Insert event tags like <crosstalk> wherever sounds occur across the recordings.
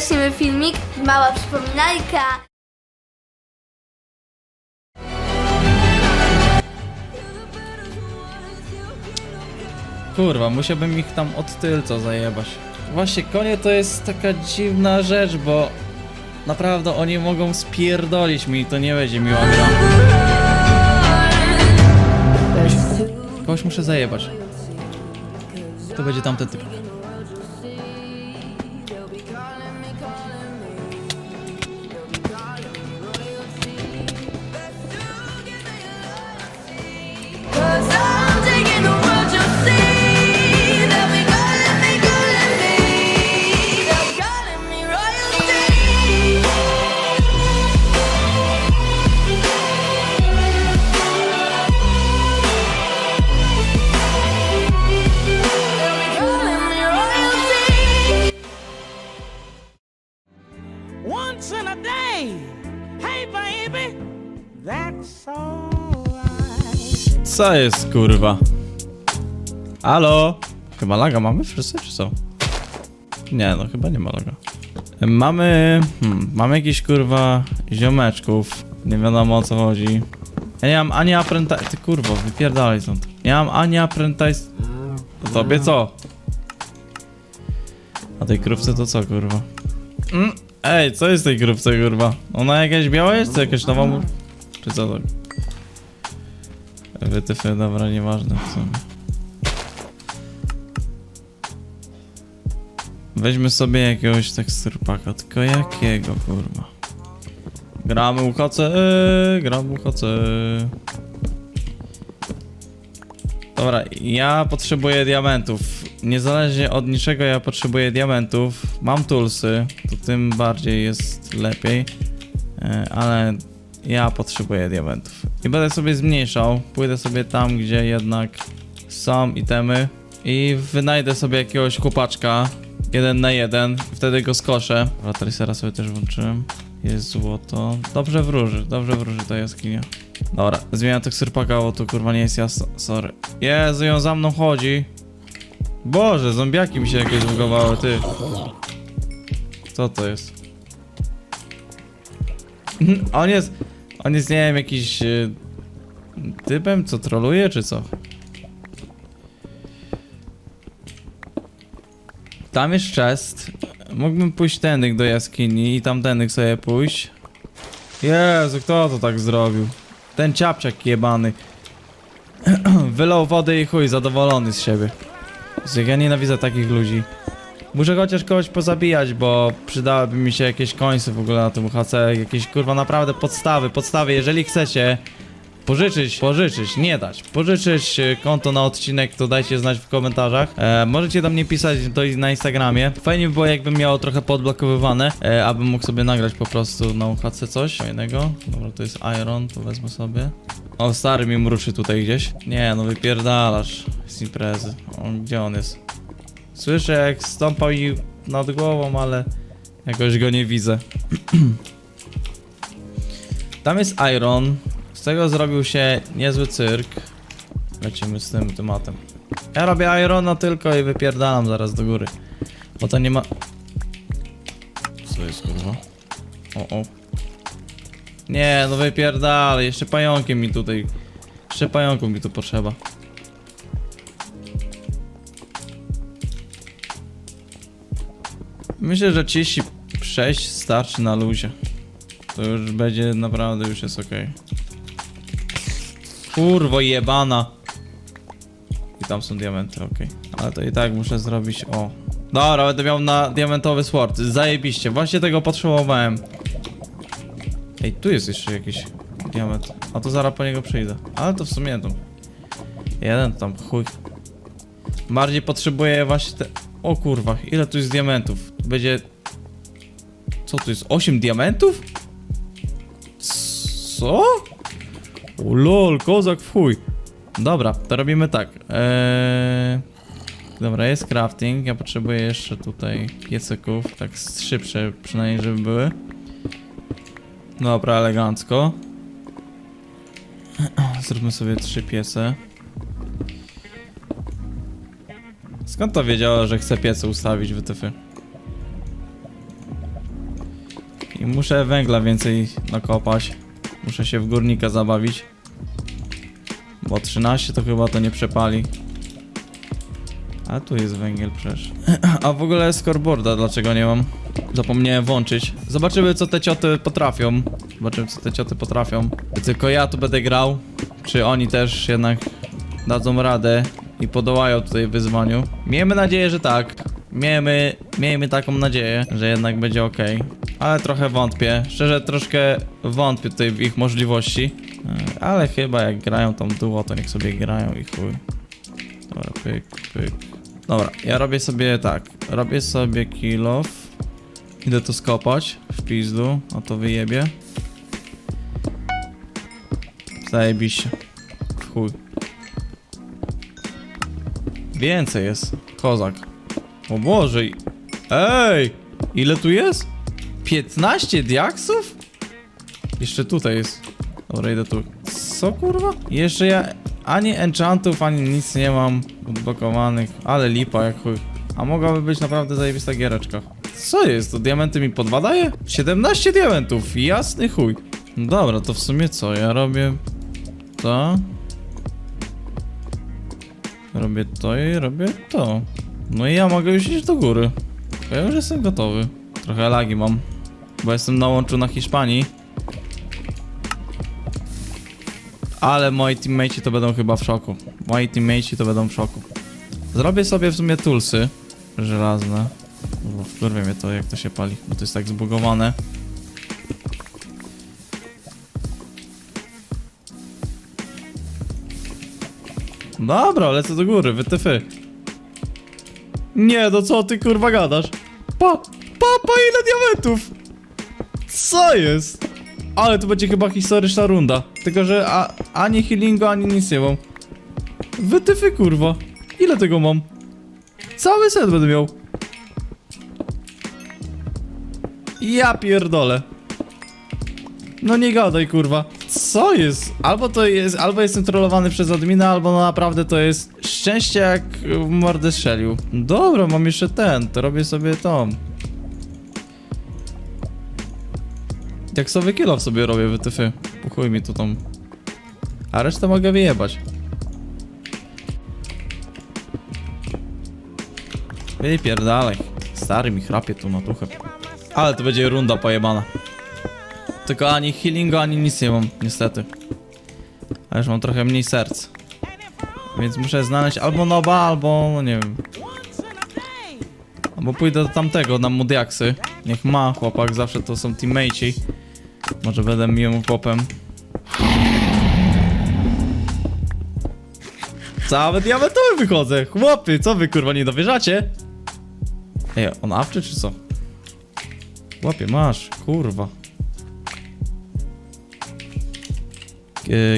zaczniemy filmik, mała przypominajka. Kurwa, musiałbym ich tam od tylca zajebać. Właśnie konie to jest taka dziwna rzecz, bo naprawdę oni mogą spierdolić mi i to nie będzie miła gra. Kogoś muszę zajebać. To będzie tamten typ. Co jest kurwa? Halo? Chyba laga mamy wszyscy, czy co? Nie, no chyba nie ma laga. Mamy... Hmm, mamy jakiś kurwa ziomeczków. Nie wiadomo o co chodzi. Ja nie mam ani apprentice... Ty kurwo, wypierdalaj stąd. Nie mam ani apprentice... To tobie co? A tej krówce to co kurwa? Mm, ej, co jest tej krówce kurwa? Ona jakaś biała jest? Czy jakaś nowa mu... Czy co tak? Wytyfy, dobra, nieważne w sumie. Weźmy sobie jakiegoś teksturpaka, tylko jakiego, kurwa? Gramy UHC, gramy UHC. Dobra, ja potrzebuję diamentów. Niezależnie od niczego ja potrzebuję diamentów. Mam toolsy, to tym bardziej jest lepiej. E, Ale ja potrzebuję diamentów. I będę sobie zmniejszał. Pójdę sobie tam, gdzie jednak są itemy. I wynajdę sobie jakiegoś chłopaczka. Jeden na jeden. Wtedy go skoszę. Dobra, tracera sobie też włączyłem. Jest złoto. Dobrze wróży, dobrze wróży ta jaskinia. Dobra, zmieniam teksturpaka, bo tu kurwa nie jest jasno. Sorry. Jezu, ją za mną chodzi. Boże, zombiaki mi się jakieś zbugowały, ty. Co to jest? <laughs> On jest... On jest, nie wiem, jakiś... e, Typem, co troluje, czy co? Tam jest chest. Mógłbym pójść tędy do jaskini i tam tędy sobie pójść. Jezu, kto to tak zrobił? Ten ciapciak jebany. <clears throat> Wylał wodę i chuj, zadowolony z siebie. Jezu, Ja nienawidzę takich ludzi. Muszę chociaż kogoś pozabijać, bo przydałyby mi się jakieś końce w ogóle na tym HC, jakieś kurwa naprawdę podstawy, podstawy, jeżeli chcecie pożyczyć, pożyczyć, nie dać, pożyczyć e, konto na odcinek, to dajcie znać w komentarzach. E, możecie do mnie pisać i na Instagramie. Fajnie by było jakbym miał trochę podblokowywane, e, abym mógł sobie nagrać po prostu na UHC coś fajnego. Dobra, to jest Iron, to wezmę sobie. O, stary mi mruczy tutaj gdzieś. Nie, no wypierdalasz z imprezy. O, gdzie on jest? Słyszę jak stąpał mi nad głową, ale jakoś go nie widzę. <clears throat> Tam jest Iron. Z tego zrobił się niezły cyrk. Lecimy z tym tematem. Ja robię Irona tylko i wypierdalam zaraz do góry. Bo to nie ma... Co jest kurwa? O, o. Nie, no wypierdalaj. Jeszcze pająkiem mi tutaj... Jeszcze pająków mi tu potrzeba. Myślę, że 36 starczy na luzie. To już będzie naprawdę, już jest ok. Kurwo jebana. I tam są diamenty, ok. Ale to i tak muszę zrobić, o. Dobra, będę miał na diamentowy sword. Zajebiście, właśnie tego potrzebowałem. Ej, tu jest jeszcze jakiś diament. A to zaraz po niego przyjdę. Ale to w sumie to. Jeden tam, chuj. Bardziej potrzebuję właśnie te... O kurwa, ile tu jest diamentów? Będzie... Co tu jest? 8 diamentów? Co? O lol, kozak w. Dobra, to robimy tak. Eee... Dobra, jest crafting. Ja potrzebuję jeszcze tutaj piecyków. Tak z trzy przy, przynajmniej, żeby były. Dobra, elegancko. <clears throat> Zróbmy sobie trzy piece. Skąd to wiedziała, że chce piece ustawić w tyfy? I muszę węgla więcej nakopać. Muszę się w górnika zabawić. Bo 13 to chyba to nie przepali. A tu jest węgiel przecież. <clears throat> A w ogóle scoreboarda dlaczego nie mam? Zapomniałem włączyć. Zobaczymy co te cioty potrafią. Zobaczymy co te cioty potrafią. Tylko ja tu będę grał. Czy oni też jednak dadzą radę i podołają tutaj wyzwaniu. Miejmy nadzieję, że tak. Miejmy, miejmy taką nadzieję, że jednak będzie ok. Ale trochę wątpię. Szczerze troszkę wątpię tutaj w ich możliwości. E, Ale chyba jak grają tam duo, to niech sobie grają i chuj. Dobra, pyk, pyk. Dobra, ja robię sobie tak. Robię sobie kill off. Idę to skopać w pizdu, a to wyjebie. Zajebiście. W chuj. Więcej jest. Kozak. O Boże. Ej! Ile tu jest? 15 diaksów? Jeszcze tutaj jest. Dobra, idę tu. Co kurwa? Jeszcze ja ani enchantów, ani nic nie mam odblokowanych. Ale lipa jak chuj. A mogłaby być naprawdę zajebista giereczka. Co jest? To diamenty mi po dwa daje? 17 diamentów, jasny chuj. Dobra, to w sumie co? Ja robię to. Robię to i robię to. No i ja mogę już iść do góry. Ja już jestem gotowy. Trochę lagi mam. Bo jestem na łączu na Hiszpanii. Ale moi teammateci to będą chyba w szoku. Moi teammateci to będą w szoku. Zrobię sobie w sumie tulsy żelazne. Bo wkurwia mnie to jak to się pali, bo to jest tak zbugowane. Dobra, lecę do góry, wytyfy. Nie, no co ty kurwa gadasz? Pa, pa, pa ile diamentów! Co jest? Ale to będzie chyba historyczna runda. Tylko, że a, ani healingu, ani nic nie mam. Wytyfy kurwa. Ile tego mam? Cały set będę miał. Ja pierdolę. No nie gadaj kurwa. Co jest? Albo to jest, albo jestem trollowany przez admina, albo no naprawdę to jest szczęście jak w mordę strzelił. Dobra, mam jeszcze ten, to robię sobie tą. Jak sobie kill sobie robię wytyfy. Puchuj mi tu tą. A resztę mogę wyjebać. Wypierdalaj. Stary mi chrapie tu na tuchę. Ale to będzie runda pojebana. Tylko ani healingu, ani nic nie mam, niestety. A już mam trochę mniej serc. Więc muszę znaleźć albo noba, albo no nie wiem. Albo pójdę do tamtego, na mudiaksy. Niech ma chłopak, zawsze to są teammateci. Może będę miłym chłopem. Cały diamentowy wychodzę. Chłopy, co wy kurwa nie dowierzacie? Ej, on awczy czy co? Chłopie, masz, kurwa.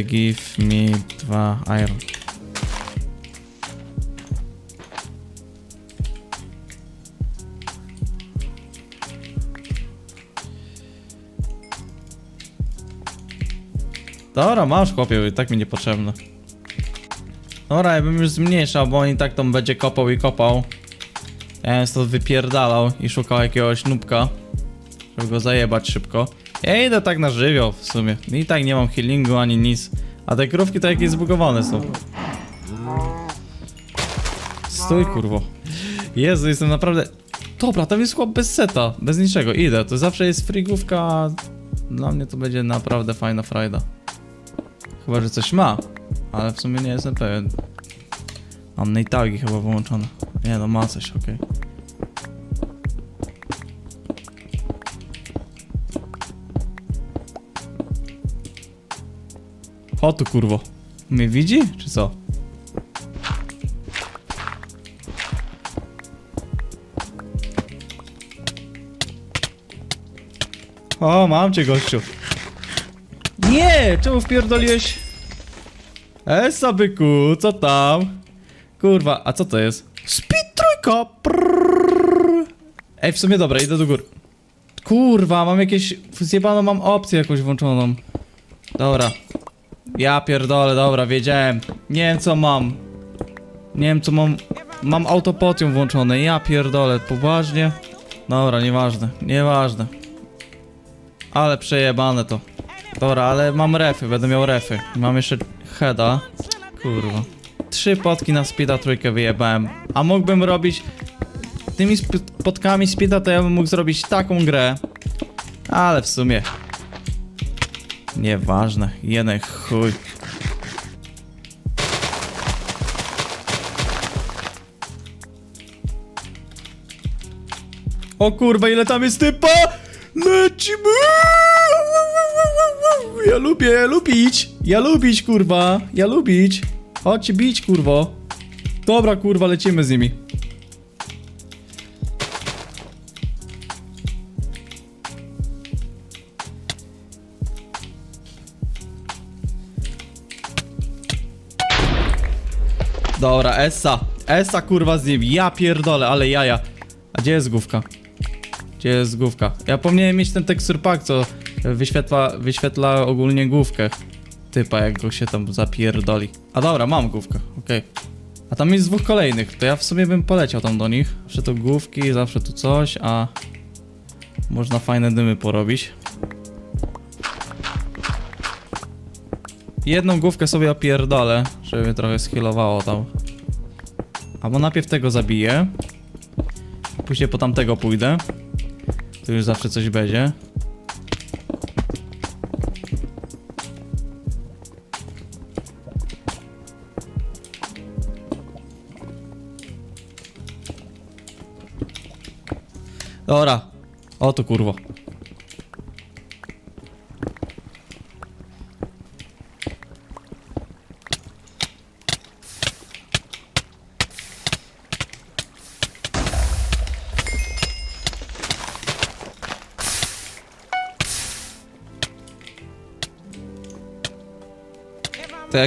Give me dwa iron. Dobra, masz chłopie, i tak mi niepotrzebne. Dobra, ja bym już zmniejszał, bo on i tak tam będzie kopał i kopał. Ja bym stąd wypierdalał i szukał jakiegoś nubka, żeby go zajebać szybko. Ja idę tak na żywioł w sumie. I tak nie mam healingu ani nic. A te krówki to jakieś zbugowane są. Stój kurwo. Jezu, jestem naprawdę... Dobra, tam jest chłop bez seta, bez niczego. Idę, to zawsze jest frigówka. Dla mnie to będzie naprawdę fajna frajda. Chyba, że coś ma, ale w sumie nie jestem pewien. Mam nejtagi chyba wyłączone. Nie no, ma coś, okej. O tu kurwo. Mnie widzi, czy co? O, mam cię gościu. Nie! Czemu wpierdoliłeś? Esa byku, co tam? Kurwa, a co to jest? Speed trójka! Prrrr. Ej, w sumie dobra, idę do góry. Kurwa, mam jakieś... Zjebano mam opcję jakąś włączoną. Dobra. Ja pierdolę, dobra, wiedziałem. Nie wiem co mam. Nie wiem co mam. Mam autopotium włączone, ja pierdolę, poważnie. Dobra, nieważne, nieważne. Ale przejebane to. Dobra, ale mam refy, będę miał refy. Mam jeszcze heada. Kurwa. Trzy potki na speeda trójkę wyjebałem. A mógłbym robić... Tymi sp- potkami speeda to ja bym mógł zrobić taką grę. Ale w sumie... Nieważne. Jeden chuj. O kurwa, ile tam jest typa! Lecimy! Ja lubię, lubić! Ja lubić, kurwa! Ja lubić! Chodźcie bić, kurwo! Dobra, kurwa, lecimy z nimi. Essa. Essa, kurwa, z nimi. Ja pierdolę, ale jaja. A gdzie jest główka? Gdzie jest główka? Ja powinienem mieć ten tekstur pack, co wyświetla, wyświetla ogólnie główkę typa, jak go się tam zapierdoli. A dobra, mam główkę, okej. A tam jest dwóch kolejnych, to ja w sumie bym poleciał tam do nich. Zawsze to główki, zawsze tu coś, a można fajne dymy porobić. Jedną główkę sobie opierdolę, żeby mnie trochę skillowało tam. Albo najpierw tego zabiję. Później po tamtego pójdę. Tu już zawsze coś będzie. Dobra. O to kurwo.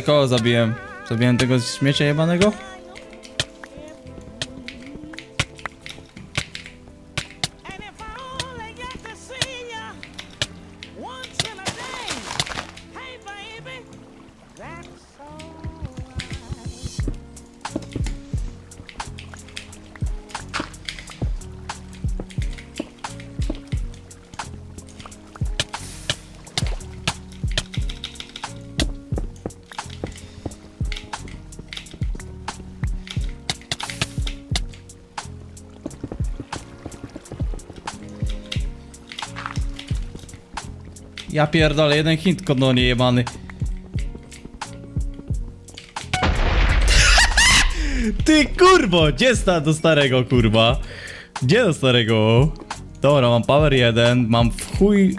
Kogo zabiłem? Zabiłem tego śmiecia jebanego? Ja pierdolę, jeden hint kodonie jebany. <laughs> Ty kurwo, gdzie sta do starego kurwa? Gdzie do starego? Dobra, mam power 1, mam w chuj...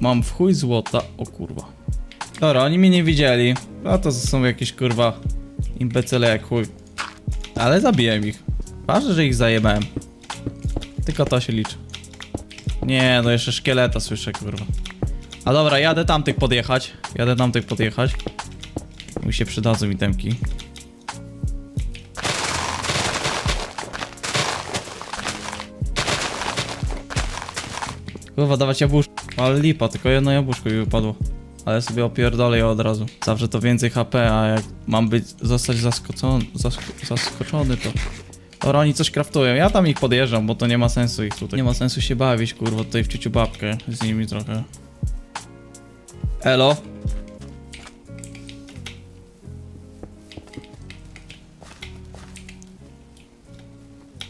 Mam w chuj złota, o kurwa. Dobra, oni mnie nie widzieli. A to są jakieś kurwa imbecyle jak chuj. Ale zabiłem ich. Ważne, że ich zajebałem. Tylko to się liczy. Nie, no jeszcze szkieleta słyszę kurwa. A dobra, jadę tamtych podjechać. Jadę tamtych podjechać. Mi się przydadzą itemki. Kurwa, dawać jabłuszko. Ale lipa, tylko jedno jabłuszko mi wypadło. Ale sobie opierdolę je od razu. Zawsze to więcej HP, a jak mam być, zostać zaskoczony, zask zaskoczony, to... Dobra, oni coś kraftują. Ja tam ich podjeżdżam, bo to nie ma sensu ich tutaj. Nie ma sensu się bawić, kurwa, tutaj w babkę z nimi trochę. Elo.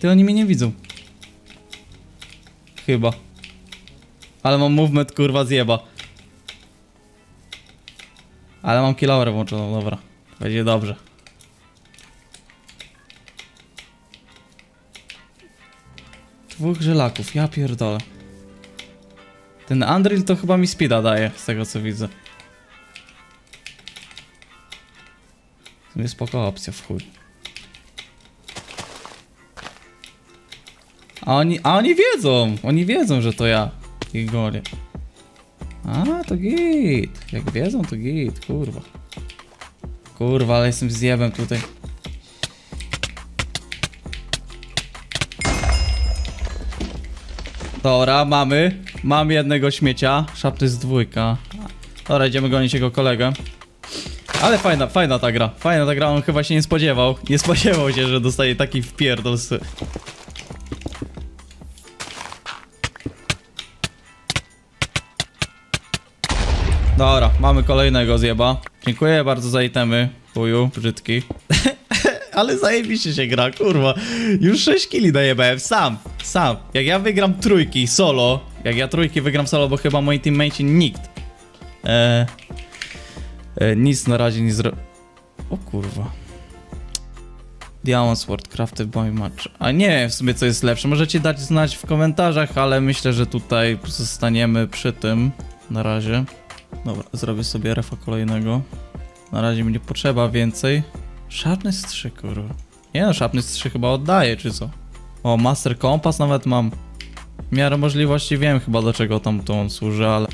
Ty oni mnie nie widzą. Chyba. Ale mam movement kurwa zjeba. Ale mam killauerę włączoną, dobra. Będzie dobrze. Dwóch żelaków, ja pierdolę. Ten Andril to chyba mi speeda daje, z tego co widzę. To jest spoko opcja w chuj. A oni, a oni wiedzą, oni wiedzą, że to ja ich gonię. A, to git. Jak wiedzą, to git, kurwa. Kurwa, ale jestem zjebem tutaj. Dobra, mamy. Mam jednego śmiecia. Szapty z dwójka. Dobra, idziemy gonić jego kolegę. Ale fajna, fajna ta gra. Fajna ta gra, on chyba się nie spodziewał. Nie spodziewał się, że dostaje taki wpierdol z... Dobra, mamy kolejnego zjeba. Dziękuję bardzo za itemy, chuju, brzydki. <laughs> Ale zajebiście się gra, kurwa. Już 6 kili dajebałem, sam, sam. Jak ja wygram trójki solo, jak ja trójki wygram solo, bo chyba moi teammates nikt. E, e, nic na razie nie zro... O kurwa. Diamond Sword Crafted by Match. A nie wiem w sumie co jest lepsze. Możecie dać znać w komentarzach, ale myślę, że tutaj zostaniemy przy tym na razie. Dobra, zrobię sobie refa kolejnego. Na razie mi nie potrzeba więcej. Sharpness 3, kurwa. Nie no, Sharpness 3 chyba oddaję, czy co? O, Master Compass nawet mam. W miarę możliwości wiem chyba do czego tam to on służy, ale...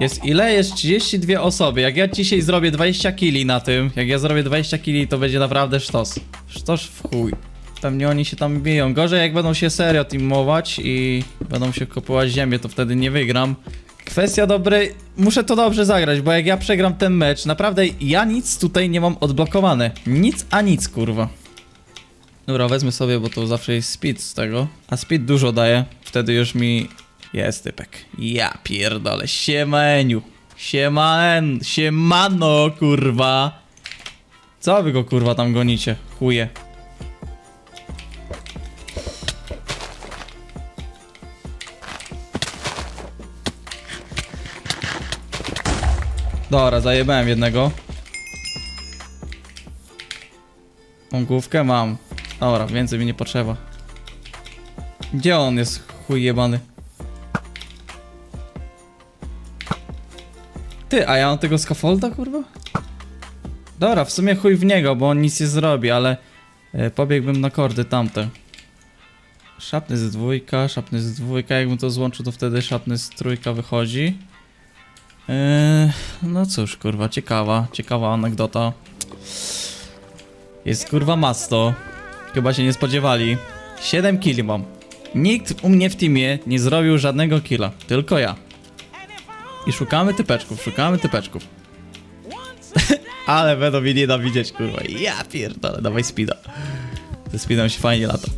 Jest ile? Jest 32 osoby. Jak ja dzisiaj zrobię 20 kili na tym, jak ja zrobię 20 kili, to będzie naprawdę sztos. Sztos w chuj. Pewnie oni się tam biją. Gorzej jak będą się serio teamować i będą się kupować ziemię, to wtedy nie wygram. Kwestia dobrej... Muszę to dobrze zagrać, bo jak ja przegram ten mecz, naprawdę ja nic tutaj nie mam odblokowane. Nic a nic, kurwa. Dobra, wezmę sobie, bo to zawsze jest speed z tego. A speed dużo daje. Wtedy już mi jest typek. Ja pierdolę, siemeniu. Sieman, siemano, kurwa. Co wy go kurwa tam gonicie? Chuje. Dobra, zajebałem jednego. Mam główkę? Mam. Dobra, więcej mi nie potrzeba. Gdzie on jest, chuj jebany? Ty, a ja mam tego scaffolda, kurwa? Dobra, w sumie chuj w niego, bo on nic nie zrobi, ale e, pobiegłbym na kordy tamte. Szapny z dwójka, szapny z dwójka, jakbym to złączył, to wtedy szapny z trójka wychodzi. Eee, no cóż, kurwa, ciekawa, ciekawa anegdota. Jest kurwa masto. Chyba się nie spodziewali. 7 killi mam. Nikt u mnie w teamie nie zrobił żadnego killa, tylko ja. I szukamy typeczków, szukamy typeczków. Ale będą mi widzieć. kurwa. Ja pierdolę, dawaj speeda. Ze speedem się fajnie lata.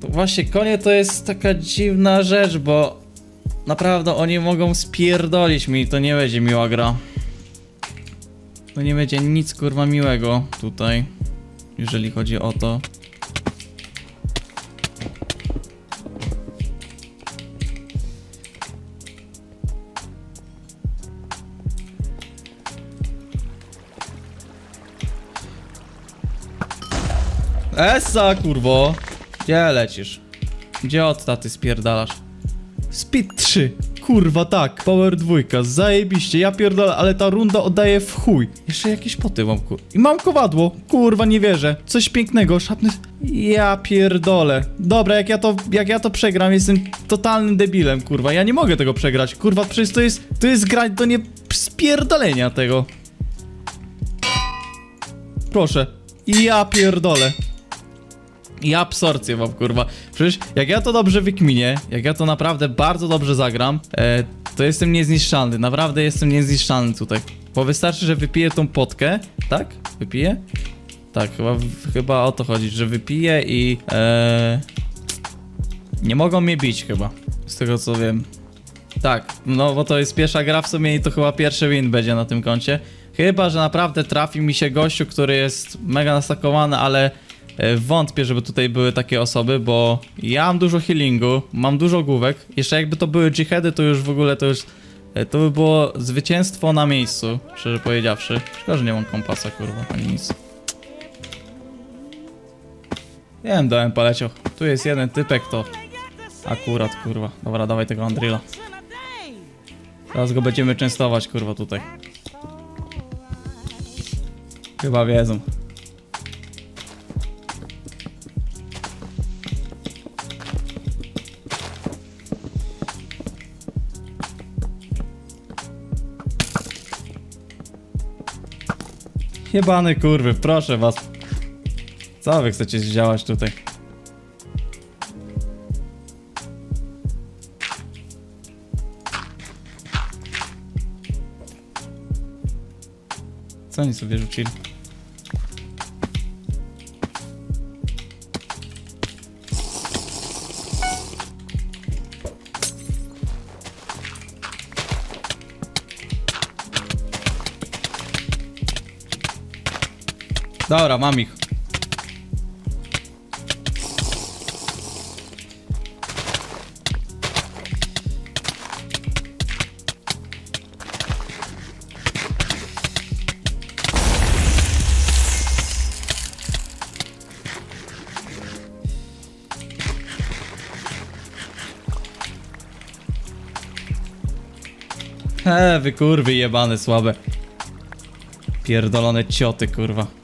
Właśnie konie to jest taka dziwna rzecz, bo naprawdę oni mogą spierdolić mi i to nie będzie miła gra. To nie będzie nic kurwa miłego tutaj, jeżeli chodzi o to. Esa, kurwo! Gdzie lecisz? Gdzie od taty spierdalasz? Speed 3. Kurwa tak, power 2, zajebiście, ja pierdolę, ale ta runda oddaje w chuj. Jeszcze jakieś poty mam, kur... I mam kowadło, kurwa nie wierzę. Coś pięknego, szatny... Ja pierdolę. Dobra, jak ja to, jak ja to przegram, jestem totalnym debilem, kurwa. Ja nie mogę tego przegrać, kurwa, przecież to jest, to jest gra do nie spierdolenia tego. Proszę. Ja pierdolę. I absorpcję mam, kurwa. Przecież jak ja to dobrze wykminię, jak ja to naprawdę bardzo dobrze zagram, e, to jestem niezniszczalny. Naprawdę jestem niezniszczalny tutaj. Bo wystarczy, że wypiję tą potkę, tak? Wypiję? Tak, chyba, chyba o to chodzi, że wypiję i... E, nie mogą mnie bić chyba, z tego co wiem. Tak, no bo to jest pierwsza gra w sumie i to chyba pierwszy win będzie na tym koncie. Chyba, że naprawdę trafi mi się gościu, który jest mega nastakowany, ale wątpię, żeby tutaj były takie osoby, bo ja mam dużo healingu, mam dużo główek. Jeszcze jakby to były jihady, to już w ogóle to już... e, To by było zwycięstwo na miejscu, szczerze powiedziawszy. Szkoda, że nie mam kompasa, kurwa, ani nic. Nie wiem, dałem paleciał. Tu jest jeden typek, to akurat, kurwa. Dobra, dawaj tego Andrila. Teraz go będziemy częstować, kurwa, tutaj. Chyba wiedzą. Jebany kurwy, proszę was. Co wy chcecie zdziałać tutaj? Co oni sobie rzucili? Dobra, mam ich. He, wy kurwy jebane słabe. Pierdolone cioty, kurwa.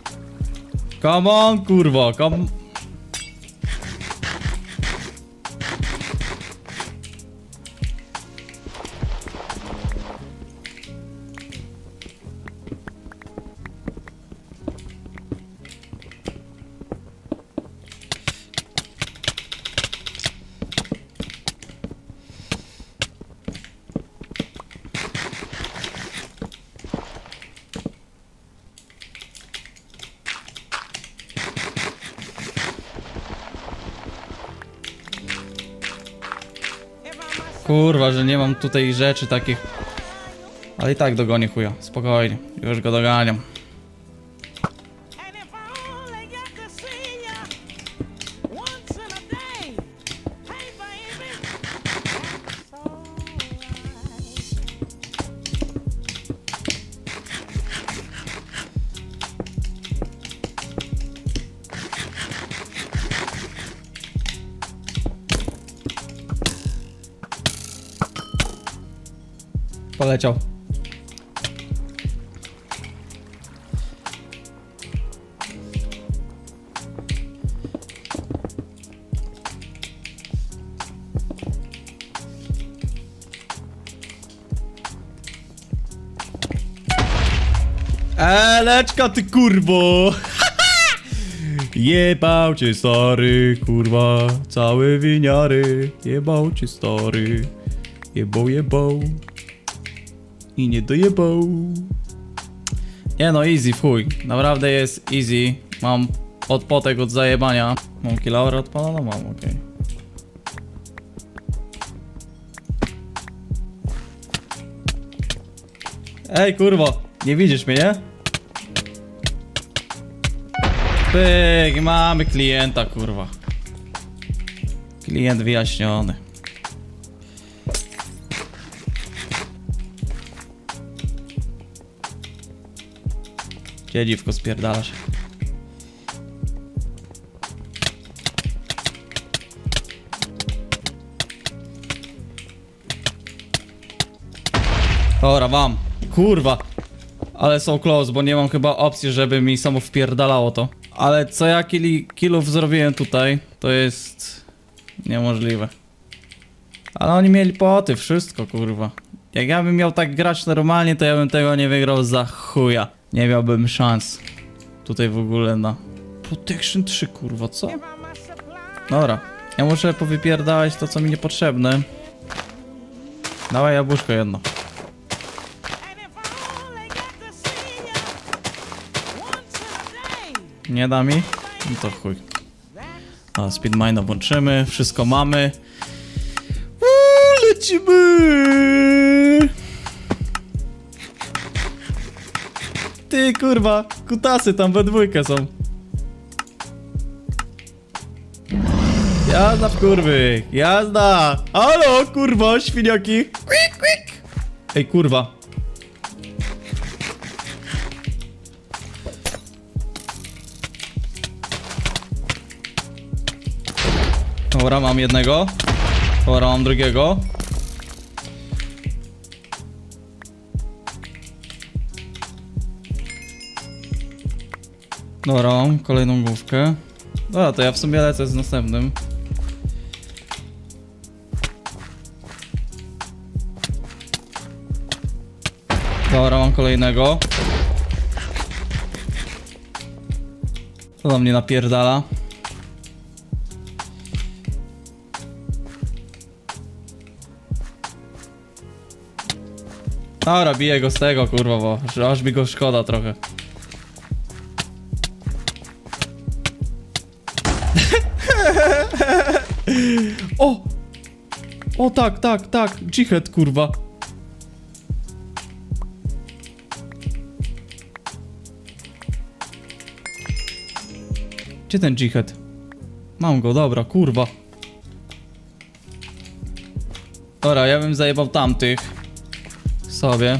Come on, kurwo, come... Kurwa, że nie mam tutaj rzeczy takich. Ale i tak dogonię chuja. Spokojnie. Już go doganiam. Poleciał. Eleczka ty kurwo! <laughs> Jebał cię stary, kurwa, całe winiary. Jebał cię stary, jebał, jebał i nie dojebał. Nie no, easy chuj. Naprawdę jest easy. Mam odpotek od zajebania. Mam kilaura odpalona? Mam, okej. Ej, kurwo, nie widzisz mnie, nie? Pyk, mamy klienta, kurwa. Klient wyjaśniony. Gdzie dziwko spierdalasz? Dobra, wam. Kurwa. Ale są close, bo nie mam chyba opcji, żeby mi samo wpierdalało to. Ale co ja kili, kilów zrobiłem tutaj, to jest niemożliwe. Ale oni mieli poty, wszystko kurwa. Jak ja bym miał tak grać normalnie, to ja bym tego nie wygrał za chuja. Nie miałbym szans. Tutaj w ogóle na... Protection 3 kurwa, co? Dobra. Ja muszę powypierdalać to, co mi niepotrzebne. Dawaj jabłuszko jedno. Nie da mi? No to chuj. A, speedmina włączymy, wszystko mamy. Uuu, lecimy! Ty kurwa, kutasy tam we dwójkę są. Jazda w kurwy, jazda! Halo, kurwa, świniaki! Quick, quick! Ej, kurwa. Dobra, mam jednego. Dobra, mam drugiego. Dobra, mam kolejną główkę. Dobra, to ja w sumie lecę z następnym. Dobra, mam kolejnego. Co do mnie napierdala? Dobra, biję go z tego, kurwa, bo aż mi go szkoda trochę. O tak, tak, tak, dżihad, kurwa. Gdzie ten dżihad? Mam go, dobra, kurwa. Dobra, ja bym zajebał tamtych. Sobie.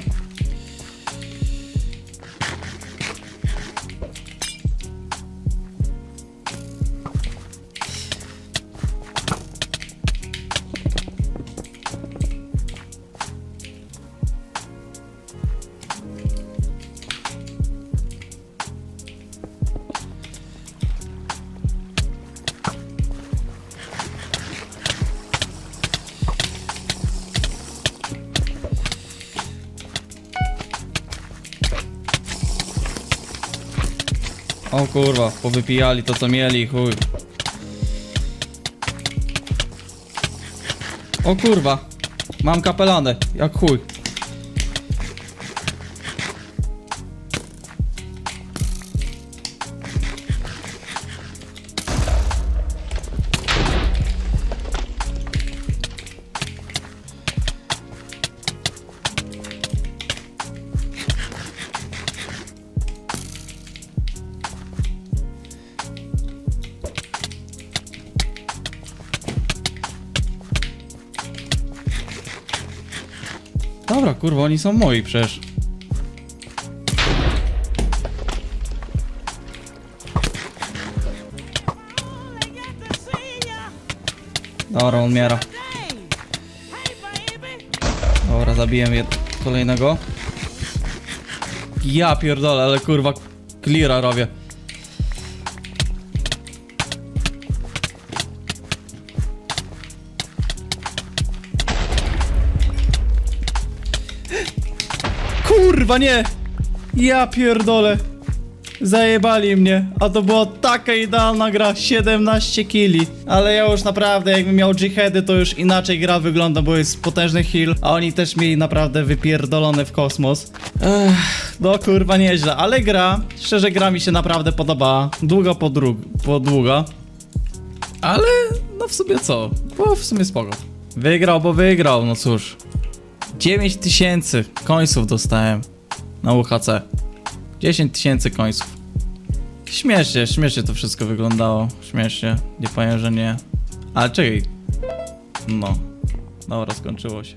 Kurwa, powypijali to co mieli, chuj. O kurwa, mam kapelanę, jak chuj. Kurwa, oni są moi przecież. Dobra, on baby. Dobra, zabiłem jed kolejnego. Ja pierdolę, ale kurwa cleara robię. Kurwa nie! Ja pierdolę. Zajebali mnie, a to była taka idealna gra, 17 killi. Ale ja już naprawdę, jakbym miał jihady, to już inaczej gra wygląda, bo jest potężny heal, a oni też mieli naprawdę wypierdolone w kosmos. Ech, no kurwa nieźle, ale gra, szczerze gra mi się naprawdę podobała. Długo po, dróg, po długo. Ale no w sumie co, bo w sumie spoko. Wygrał, bo wygrał, no cóż. 9 tysięcy końców dostałem na UHC. 10 tysięcy końców. Śmiesznie, śmiesznie to wszystko wyglądało. Śmiesznie, nie powiem, że nie. Ale czekaj. No. Dobra, skończyło się.